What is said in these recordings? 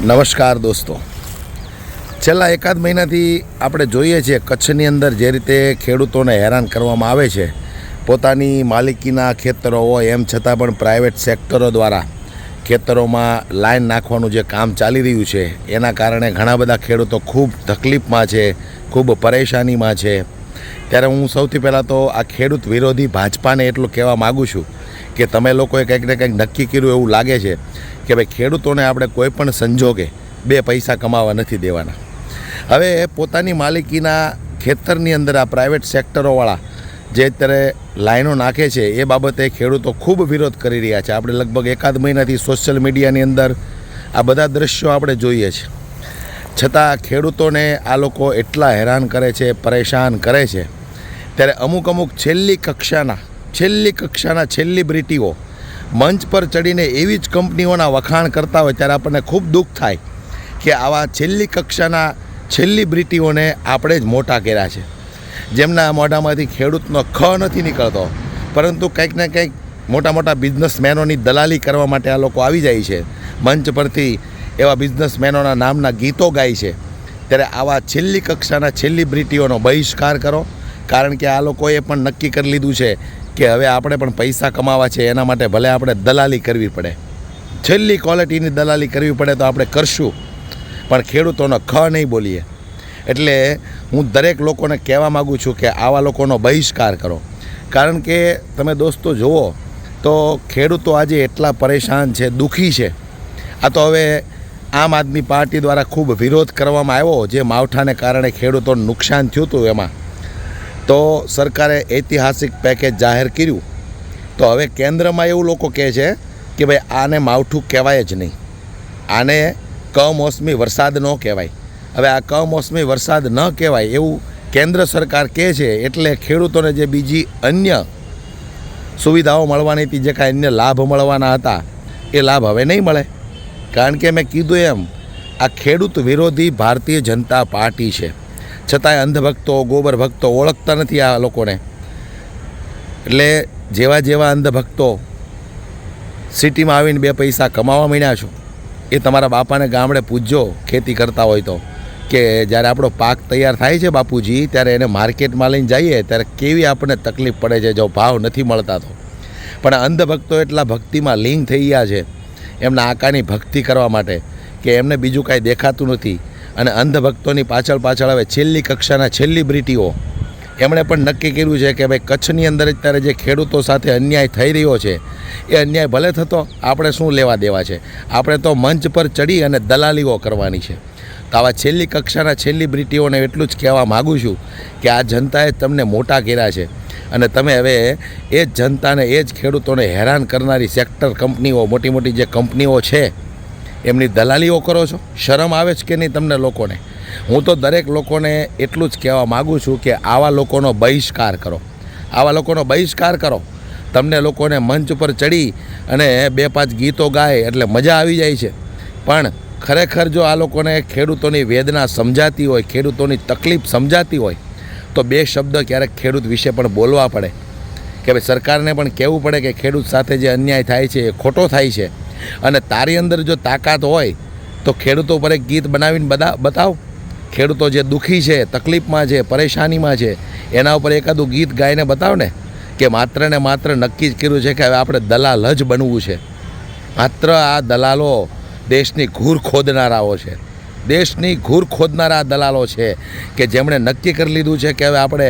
નમસ્કાર દોસ્તો. છેલ્લા એકાદ મહિનાથી આપણે જોઈએ છીએ કચ્છની અંદર જે રીતે ખેડૂતોને હેરાન કરવામાં આવે છે, પોતાની માલિકીના ખેતરો હોય એમ છતાં પણ પ્રાઇવેટ સેક્ટરો દ્વારા ખેતરોમાં લાઈન નાખવાનું જે કામ ચાલી રહ્યું છે, એના કારણે ઘણા બધા ખેડૂતો ખૂબ તકલીફમાં છે, ખૂબ પરેશાનીમાં છે. ત્યારે હું સૌથી પહેલાં તો આ ખેડૂત વિરોધી ભાજપાને એટલું કહેવા માગું છું કે તમે લોકોએ કંઈક ને કંઈક નક્કી કર્યું એવું લાગે છે કે ભાઈ ખેડૂતોને આપણે કોઈ પણ સંજોગે બે પૈસા કમાવા નથી દેવાના. હવે પોતાની માલિકીના ખેતરની અંદર આ પ્રાઇવેટ સેક્ટરોવાળા જે અત્યારે લાઈનો નાખે છે, એ બાબતે ખેડૂતો ખૂબ વિરોધ કરી રહ્યા છે. આપણે લગભગ એકાદ મહિનાથી સોશિયલ મીડિયાની અંદર આ બધા દ્રશ્યો આપણે જોઈએ છીએ છતાં ખેડૂતોને આ લોકો એટલા હેરાન કરે છે, પરેશાન કરે છે. ત્યારે અમુક અમુક છેલ્લી કક્ષાના છેલ્લી કક્ષાના બ્રિટીઓ મંચ પર ચડીને એવી જ કંપનીઓના વખાણ કરતા હોય ત્યારે આપણને ખૂબ દુઃખ થાય કે આવા છેલ્લી કક્ષાના છેલ્લી બ્રિટીઓને આપણે જ મોટા કર્યા છે. જેમના મોઢામાંથી ખેડૂતનો ખ નથી નીકળતો, પરંતુ કંઈક ને કંઈક મોટા મોટા બિઝનેસમેનોની દલાલી કરવા માટે આ લોકો આવી જાય છે. મંચ પરથી એવા બિઝનેસમેનોના નામના ગીતો ગાય છે. ત્યારે આવા છેલ્લી કક્ષાના છેલ્લી બ્રિટીઓનો બહિષ્કાર કરો, કારણ કે આ લોકોએ પણ નક્કી કરી લીધું છે કે હવે આપણે પણ પૈસા કમાવા છે, એના માટે ભલે આપણે દલાલી કરવી પડે. છેલ્લી ક્વોલિટીની દલાલી કરવી પડે તો આપણે કરશું. પણ ખેડૂતોનો ખ નહીં બોલીએ. એટલે હું દરેક લોકોને કહેવા માગું છું કે આવા લોકોનો બહિષ્કાર કરો. કારણ કે તમે દોસ્તો જુઓ, તો ખેડૂતો આજે એટલા પરેશાન છે, દુઃખી છે. આ તો હવે આમ આદમી પાર્ટી દ્વારા ખૂબ વિરોધ કરવામાં આવ્યો, જે માવઠાને કારણે ખેડૂતોને નુકસાન થયું હતું એમાં. તો સરકારે ઐતિહાસિક પેકેજ જાહેર કર્યું. તો હવે કેન્દ્રમાં એવું લોકો કહે છે કે ભાઈ, આને માવઠું કહેવાય જ નહીં. આને કમોસમી વરસાદ ન કહેવાય. હવે આ કમોસમી વરસાદ ન કહેવાય એવું કેન્દ્ર સરકાર કહે છે, એટલે ખેડૂતોને જે બીજી અન્ય સુવિધાઓ મળવાની હતી, જે કાંઈ અન્ય લાભ મળવાના હતા, એ લાભ હવે નહીં મળે. કારણ કે મેં કીધું એમ, આ ખેડૂત વિરોધી ભારતીય જનતા પાર્ટી છે. છતાંય અંધભક્તો ગોબર ભક્તો ઓળખતા નથી આ લોકોને. એટલે જેવા જેવા અંધભક્તો સિટીમાં આવીને બે પૈસા કમાવા માંડ્યા છો, એ તમારા બાપાને ગામડે પૂછજો ખેતી કરતા હોય તો. કે જ્યારે આપણો પાક તૈયાર થાય છે બાપુજી, ત્યારે એને માર્કેટમાં લઈને જઈએ, ત્યારે કેવી આપણને તકલીફ પડે છે જો ભાવ નથી મળતા તો. પણ અંધભક્તો એટલા ભક્તિમાં લીન થઈ ગયા છે, એમના આકાની ભક્તિ કરવા માટે, કે એમને બીજું કાંઈ દેખાતું નથી. અને અંધભક્તોની પાછળ પાછળ હવે છેલ્લી કક્ષાના છેલ્લી બ્રિટીઓ. એમણે પણ નક્કી કર્યું છે કે ભાઈ કચ્છની અંદર અત્યારે જે ખેડૂતો સાથે અન્યાય થઈ રહ્યો છે, એ અન્યાય ભલે થતો, આપણે શું લેવા દેવા છે? આપણે તો મંચ પર ચડી અને દલાલીઓ કરવાની છે. તો આવા છેલ્લી કક્ષાના છેલ્લી બ્રિટીઓને એટલું જ કહેવા માગું છું કે આ જનતાએ તમને મોટા કર્યા છે. અને તમે હવે એ જ જનતાને, એ જ ખેડૂતોને હેરાન કરનારી સેક્ટર કંપનીઓ મોટી મોટી જે કંપનીઓ છે એમની દલાલીઓ કરો છો? શરમ આવે છે કે નહીં તમને લોકોને? હું તો દરેક લોકોને એટલું જ કહેવા માગું છું કે આવા લોકોનો બહિષ્કાર કરો. આવા લોકોનો બહિષ્કાર કરો. તમને લોકોને મંચ ઉપર ચડી અને બે પાંચ ગીતો ગાય એટલે મજા આવી જાય છે. પણ ખરેખર જો આ લોકોને ખેડૂતોની વેદના સમજાતી હોય, ખેડૂતોની તકલીફ સમજાતી હોય, તો બે શબ્દ ક્યારેક ખેડૂત વિશે પણ બોલવા પડે. કે ભાઈ સરકારને પણ કહેવું પડે કે ખેડૂત સાથે જે અન્યાય થાય છે એ ખોટો થાય છે. અને તારી અંદર જો તાકાત હોય, તો ખેડૂતો પર એક ગીત બનાવીને બધા બતાવ. ખેડૂતો જે દુઃખી છે, તકલીફમાં છે, પરેશાનીમાં છે, એના ઉપર એકાદું ગીત ગાઈને બતાવ ને કે માત્ર ને માત્ર નક્કી જ કર્યું છે કે હવે આપણે દલાલ જ બનવું છે. માત્ર આ દલાલો દેશની ઘૂર ખોદનારાઓ છે. દેશની ઘૂર ખોદનારા દલાલો છે કે જેમણે નક્કી કરી લીધું છે કે હવે આપણે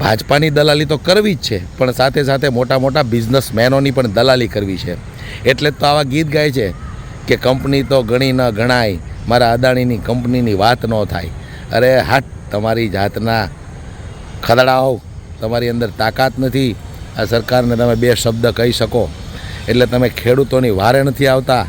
ભાજપાની દલાલી તો કરવી જ છે, પણ સાથે સાથે મોટા મોટા બિઝનેસમેનોની પણ દલાલી કરવી છે. એટલે તો આવા ગીત ગાય છે કે કંપની તો ગણી ન ગણાય, મારા અદાણીની કંપનીની વાત ન થાય. અરે હાટ, તમારી જાતના ખદડાઓ, તમારી અંદર તાકાત નથી. આ સરકારને તમે બે શબ્દ કહી શકો. એટલે તમે ખેડૂતોની વારે નથી આવતા.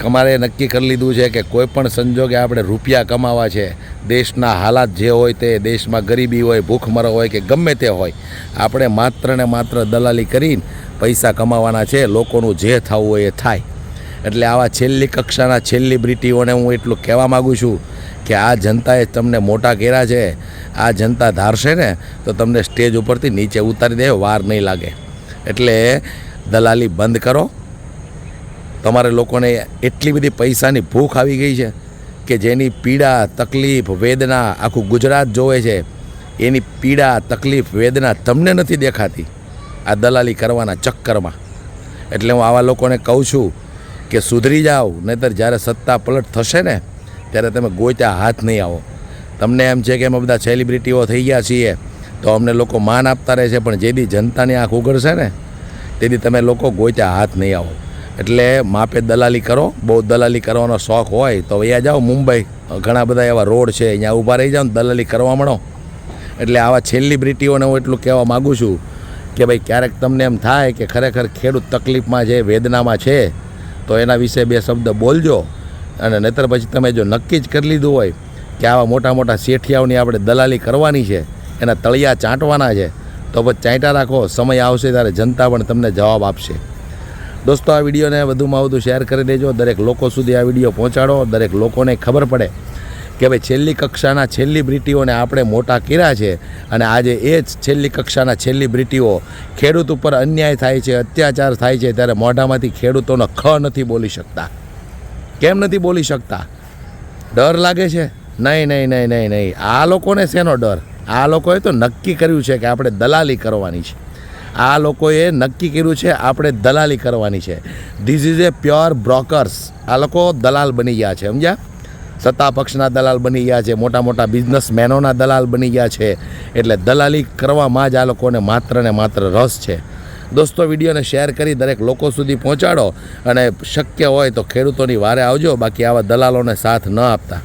તમારે નક્કી કરી લીધું છે કે કોઈ પણ સંજોગે આપણે રૂપિયા કમાવા છે. દેશના હાલાત જે હોય તે દેશમાં ગરીબી હોય, ભૂખમરો હોય કે ગમે તે હોય, આપણે માત્ર ને માત્ર દલાલી કરીને પૈસા કમાવાના છે, લોકોનું જે થવું હોય એ થાય. એટલે આવા છેલ્લી કક્ષાના છેલ્લી બ્રિટીઓને હું એટલું કહેવા માગું છું કે આ જનતાએ તમને મોટા કર્યા છે, આ જનતા ધારશે ને, તો તમને સ્ટેજ ઉપરથી નીચે ઉતારી દે, વાર નહીં લાગે. એટલે દલાલી બંધ કરો. તમારે લોકોને એટલી બધી પૈસાની ભૂખ આવી ગઈ છે. કે જેની પીડા, તકલીફ, વેદના આખું ગુજરાત જોવે છે, એની પીડા, તકલીફ, વેદના તમને નથી દેખાતી આ દલાલી કરવાના ચક્કરમાં. એટલે હું આવા લોકોને કહું છું કે સુધરી જાઓ, નહીંતર જ્યારે સત્તા પલટ થશે ને, ત્યારે તમે ગોચા હાથ નહીં આવો. તમને એમ છે કે અમે બધા સેલિબ્રિટીઓ થઈ ગયા છીએ, તો અમને લોકો માન આપતા રહે છે, પણ જેથી જનતાની આંખ ઉઘડશે ને તેથી તમે લોકો ગોચા હાથ નહીં આવો. એટલે માપે દલાલી કરો. બહુ દલાલી કરવાનો શોખ હોય તો અહીંયા જાઓ મુંબઈ. ઘણા બધા એવા રોડ છે, અહીંયા ઊભા રહી જાઓ ને દલાલી કરવા મળો. એટલે આવા સેલિબ્રિટીઓને હું એટલું કહેવા માગું છું કે ભાઈ ક્યારેક તમને એમ થાય કે ખરેખર ખેડૂત તકલીફમાં છે, વેદનામાં છે, તો એના વિશે બે શબ્દ બોલજો. અને નહીતર પછી તમે જો નક્કી જ કરી લીધું હોય કે આવા મોટા મોટા શેઠિયાઓની આપણે દલાલી કરવાની છે, એના તળિયા ચાંટવાના છે, તો પછી ચાંટા રાખો, સમય આવશે ત્યારે જનતા પણ તમને જવાબ આપશે. દોસ્તો, આ વિડીયોને વધુમાં વધુ શેર કરી દેજો. દરેક લોકો સુધી આ વીડિયો પહોંચાડો. દરેક લોકોને ખબર પડે કે ભાઈ છેલ્લી કક્ષાના છેલ્લી બ્રિટીઓને આપણે મોટા કર્યા છે અને આજે એ જ છેલ્લી કક્ષાના છેલ્લી બ્રિટીઓ ખેડૂત ઉપર અન્યાય થાય છે, અત્યાચાર થાય છે, ત્યારે મોઢામાંથી ખેડૂતોનો ખ નથી બોલી શકતા. કેમ નથી બોલી શકતા? ડર લાગે છે? નહીં નહીં નહીં નહીં નહીં. આ લોકોને શેનો ડર? આ લોકોએ તો નક્કી કર્યું છે કે આપણે દલાલી કરવાની છે. આ લોકોએ નક્કી કર્યું છે, આપણે દલાલી કરવાની છે. This is a pure brokers આ લોકો દલાલ બની ગયા છે, સમજ્યા? સત્તા પક્ષના દલાલ બની ગયા છે, મોટા મોટા બિઝનેસમેનોના દલાલ બની ગયા છે. એટલે દલાલી કરવામાં જ આ લોકોને માત્ર ને માત્ર રસ છે. દોસ્તો, વિડીયોને શેર કરી દરેક લોકો સુધી પહોંચાડો અને શક્ય હોય તો ખેડૂતોની વારે આવજો, બાકી આવા દલાલોને સાથ ન આપતા.